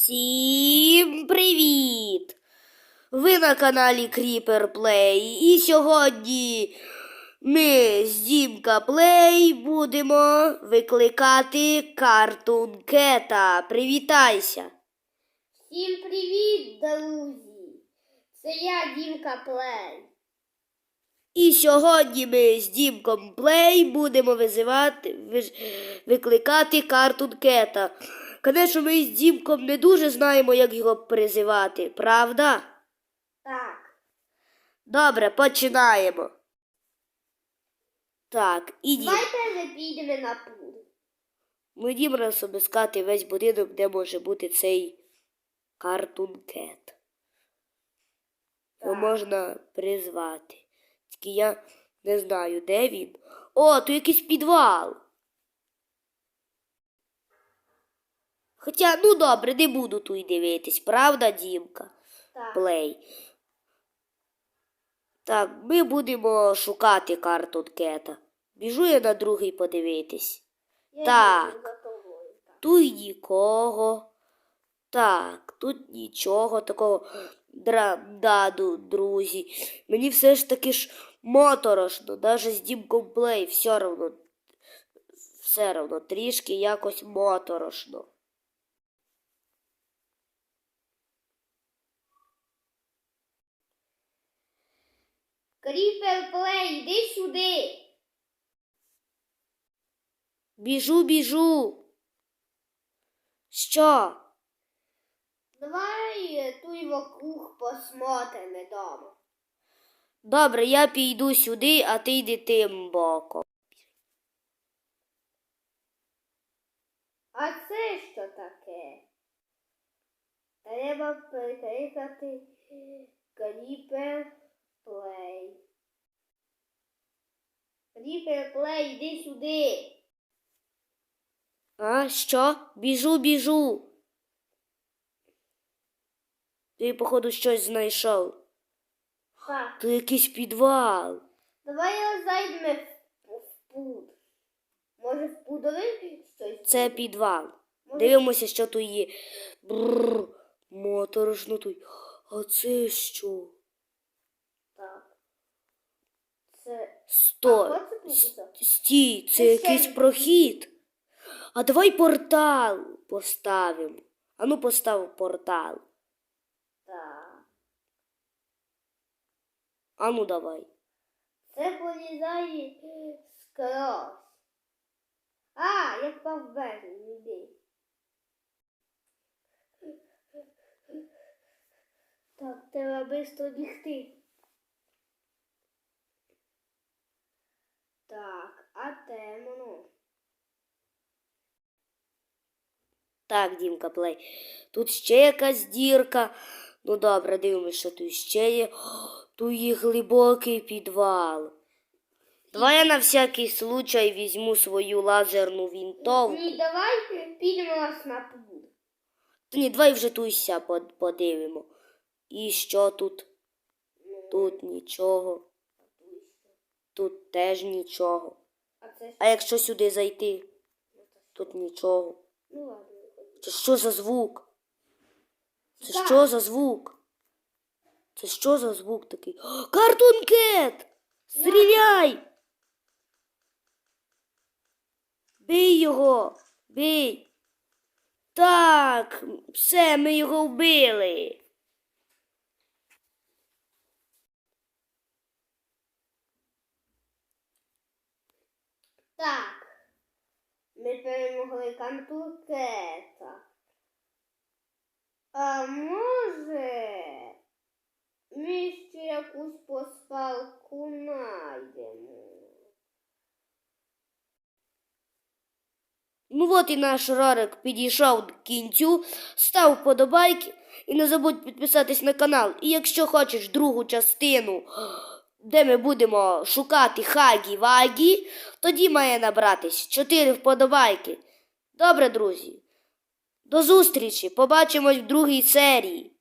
Всім привіт! Ви на каналі Creeper Play. І сьогодні ми з Дімка Плей будемо викликати Картун Кета. Привітайся! Всім привіт, друзі! Це я Дімка Плей. І сьогодні ми з Дімком Плей будемо визивати, викликати Картун Кета. Звісно, ми з Дімком не дуже знаємо, як його призивати, правда? Так, Добре, починаємо. Так, ідіть. давайте не підемо на пул. Ми йдемо раз обіскати весь будинок, де може бути цей Картун Кет. Його можна призвати. Тільки я не знаю, де він. О, то якийсь підвал. Хоча, ну добре, не буду тут дивитись, правда, Дімка? Так, Плей. Так, ми будемо шукати карту Кета. Біжу я на другий подивитись. я так. тобою. Так. Тут нікого. Так, тут нічого такого дрададу, друзі. Мені все ж таки ж моторошно, навіть з Дімком Плей все равно, все равно трішки якось моторошно. Кріпер Плей, йди сюди. Біжу, біжу. Що? Давай е, туй вокруг посмотримо дома. Добре, я піду сюди, а ти йди тим боком. А це що таке? Треба прикликати Кріпер Плей. Кріпер Плей, йди сюди. А що? Біжу, біжу. Ти, походу, щось знайшов. Так. Тут якийсь підвал. Давай зайдемо в, в пуд. Може в пудові щось? Це підвал. Може, Дивимося, що тут є. Бррр, моторошно тут. А це що? Так. Це. Усе. Стій, це якийсь прохід. А давай портал поставимо. Ану постав портал. Так. Ану давай. Це полізає скрозь. А, я впав вверх, іди. Так, треба швидко бігти. Так, а темно. Так, Дімка Плей. Тут ще якась дірка. Ну добре, дивимося, що тут ще є. Тут є глибокий підвал. Давай я на всякий случай візьму свою лазерну вінтовку. Ні, давай підемо на пуд. Та ні, давай вже под- подивимо. І що тут? Тут нічого. Тут теж нічого. А А якщо сюди зайти, тут нічого. ну ладно. Це що за звук? Це що за звук? Це що за звук такий? О, Картун Кет! Стріляй! Бий його! Бий! Так, все, ми його вбили. Так. Ми перемогли кантукета. А може ми ще якусь поспалку знайдемо? Ну от і наш Рарик підійшов до кінцю, став вподобайки і не забудь підписатись на канал. І якщо хочеш другу частину, де ми будемо шукати Хагі Вагі, тоді має набратись 4 вподобайки. Добре, друзі. До зустрічі! Побачимось в другій серії.